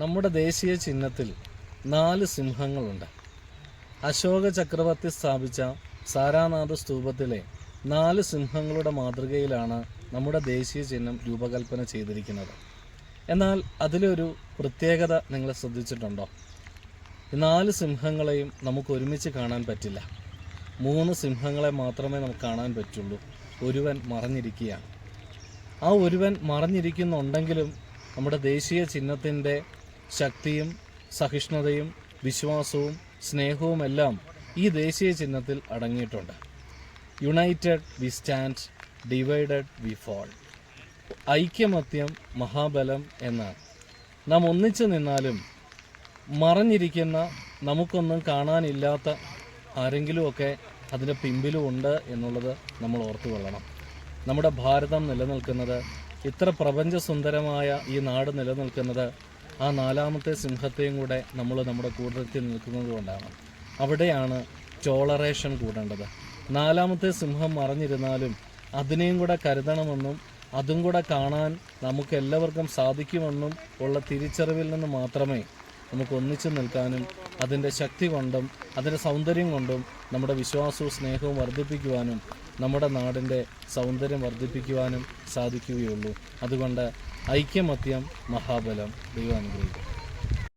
നമ്മുടെ ദേശീയ ചിഹ്നത്തിൽ നാല് സിംഹങ്ങളുണ്ട്. അശോക ചക്രവർത്തി സ്ഥാപിച്ച സാരാനാഥ സ്തൂപത്തിലെ നാല് സിംഹങ്ങളുടെ മാതൃകയിലാണ് നമ്മുടെ ദേശീയ ചിഹ്നം രൂപകൽപ്പന ചെയ്തിരിക്കുന്നത്. എന്നാൽ അതിലൊരു പ്രത്യേകത നിങ്ങൾ ശ്രദ്ധിച്ചിട്ടുണ്ടോ? നാല് സിംഹങ്ങളെയും നമുക്ക് ഒരുമിച്ച് കാണാൻ പറ്റില്ല. മൂന്ന് സിംഹങ്ങളെ മാത്രമേ നമുക്ക് കാണാൻ പറ്റുള്ളൂ. ഒരുവൻ മറഞ്ഞിരിക്കുകയാണ്. ആ ഒരുവൻ മറഞ്ഞിരിക്കുന്നുണ്ടെങ്കിലും നമ്മുടെ ദേശീയ ചിഹ്നത്തിന്റെ ശക്തിയും സഹിഷ്ണുതയും വിശ്വാസവും സ്നേഹവുമെല്ലാം ഈ ദേശീയ ചിഹ്നത്തിൽ അടങ്ങിയിട്ടുണ്ട്. United we stand divided we fall ഐക്യമത്യം മഹാബലം എന്നാണ് നാം ഒന്നിച്ചു നിന്നാലും മറഞ്ഞിരിക്കുന്ന നമുക്കൊന്നും കാണാനില്ലാത്ത ആരെങ്കിലുമൊക്കെ അതിന്റെ പിമ്പിലും ഉണ്ട് എന്നുള്ളത് നമ്മൾ ഓർത്തു കൊള്ളണം. നമ്മുടെ ഭാരതം നിലനിൽക്കുന്നത് ഇത്ര പ്രപഞ്ചസുന്ദരമായ ഈ നാട് നിലനിൽക്കുന്നത് ആ നാലാമത്തെ സിംഹത്തെയും കൂടെ നമ്മൾ നമ്മുടെ കൂട്ടത്തിൽ നിൽക്കുന്നത് കൊണ്ടാണ്. അവിടെയാണ് ടോളറേഷൻ കൂടേണ്ടത്. നാലാമത്തെ സിംഹം മറിഞ്ഞിരുന്നാലും അതിനെയും കൂടെ കരുതണമെന്നും അതും കൂടെ കാണാൻ നമുക്ക് എല്ലാവർക്കും സാധിക്കുമെന്നും ഉള്ള തിരിച്ചറിവിൽ നിന്ന് മാത്രമേ നമുക്ക് ഒന്നിച്ചു നിൽക്കാനും അതിന്റെ ശക്തി കൊണ്ടും അതിന്റെ സൗന്ദര്യം കൊണ്ടും നമ്മുടെ വിശ്വാസവും സ്നേഹവും വർദ്ധിപ്പിക്കുവാനും നമ്മുടെ നാടിന്റെ സൗന്ദര്യം വർദ്ധിപ്പിക്കുവാനും സാധിക്കുകയുള്ളൂ. അതുകൊണ്ട് ഐക്യമത്യം മഹാബലം ദൈവാനുഗ്രഹിക്കും